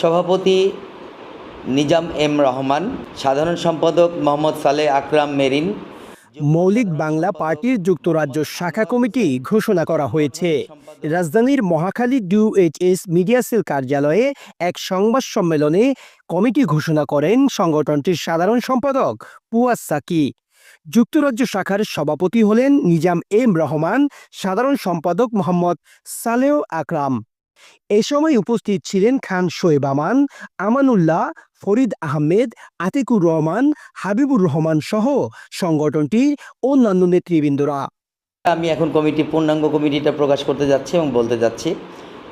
সভাপতি নিজাম এম রহমান, সাধারণ সম্পাদক মোহাম্মদ সালেহ আকরাম মেরিন। মৌলিক বাংলা পার্টির যুক্তরাজ্য শাখা কমিটি ঘোষণা করা হয়েছে। রাজধানীর মহাখালী ডিউএইচএস মিডিয়া সেল কার্যালয়ে এক সংবাদ সম্মেলনে কমিটি ঘোষণা করেন সংগঠনটির সাধারণ সম্পাদক পুয়াস সাকি। যুক্তরাজ্য শাখার সভাপতি হলেন নিজাম এম রহমান, সাধারণ সম্পাদক মোহাম্মদ সালেহ আকরাম। এ সময় উপস্থিত ছিলেন খান শোয়েব আমান, আমানুল্লাহ, ফরিদ আহমেদ, আতিকুর রহমান, হাবিবুর রহমান সহ সংগঠনটির অন্যান্য নেতৃবৃন্দরা। আমি এখন কমিটি, পূর্ণাঙ্গ কমিটিটা প্রকাশ করতে যাচ্ছি এবং বলতে যাচ্ছি।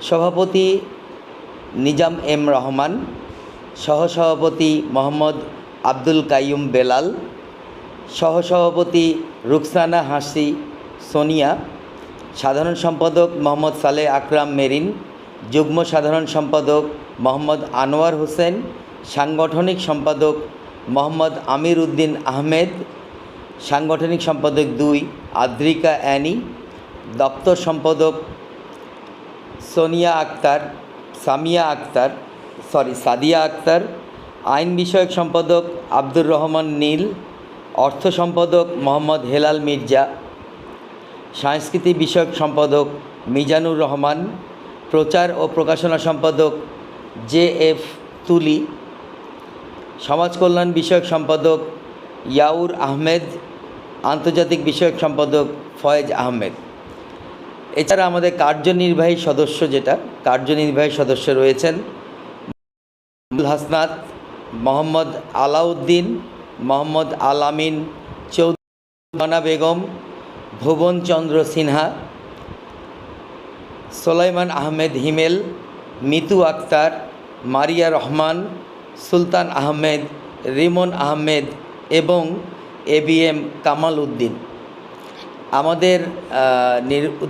সভাপতি নিজাম এম রহমান, সহসভাপতি মোহাম্মদ আব্দুল কাইয়ুম বেলাল, সহসভাপতি রুকসানা হাসি সোনিয়া, সাধারণ সম্পাদক মোহাম্মদ সালেহ আকরাম মেরিন যুগ্ম সাধারণ সম্পাদক মোহাম্মদ আনোয়ার হোসেন, সাংগঠনিক সম্পাদক মোহাম্মদ আমির উদ্দিন আহমেদ, সাংগঠনিক সম্পাদক দুই আদ্রিকা অ্যানি, দপ্তর সম্পাদক সোনিয়া আক্তার, সামিয়া আক্তার, সরি, সাদিয়া আক্তার, আইন বিষয়ক সম্পাদক আব্দুর রহমান নীল, অর্থ সম্পাদক মোহাম্মদ হেলাল মির্জা, সাংস্কৃতিক বিষয়ক সম্পাদক মিজানুর রহমান প্রচার ও প্রকাশনা সম্পাদক জে এফ তুলি, সমাজ কল্যাণ বিষয়ক সম্পাদক ইয়াউর আহমেদ, আন্তর্জাতিক বিষয়ক সম্পাদক ফয়েজ আহমেদ। এছাড়া আমাদের কার্যনির্বাহী সদস্য যেটা, কার্যনির্বাহী সদস্য রয়েছেন হাসনাত, মোহাম্মদ আলাউদ্দিন, মোহাম্মদ আলামিন চৌধুরী বেগম, ভুবনচন্দ্র সিনহা সোলাইমান আহমেদ হিমেল, মিতু আক্তার, মারিয়া রহমান, সুলতান আহমেদ, রিমন আহমেদ এবং A B M Kamal Uddin. আমাদের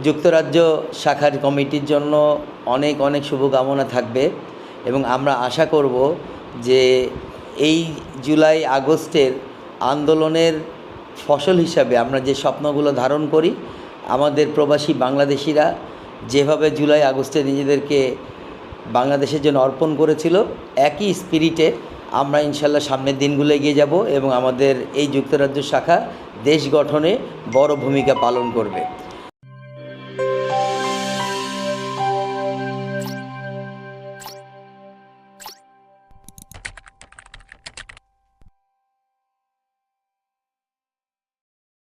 যুক্তরাজ্য শাখার কমিটির জন্য অনেক অনেক শুভকামনা থাকবে এবং আমরা আশা করব যে এই জুলাই আগস্টের আন্দোলনের ফসল হিসাবে আমরা যে স্বপ্নগুলো ধারণ করি, আমাদের প্রবাসী বাংলাদেশিরা যেভাবে জুলাই আগস্টে নিজেদেরকে বাংলাদেশের জন্য অর্পণ করেছিল, একই স্পিরিটে আমরা ইনশাল্লাহ সামনের দিনগুলো এগিয়ে যাব এবং আমাদের এই যুক্তরাজ্য শাখা দেশ গঠনে বড় ভূমিকা পালন করবে।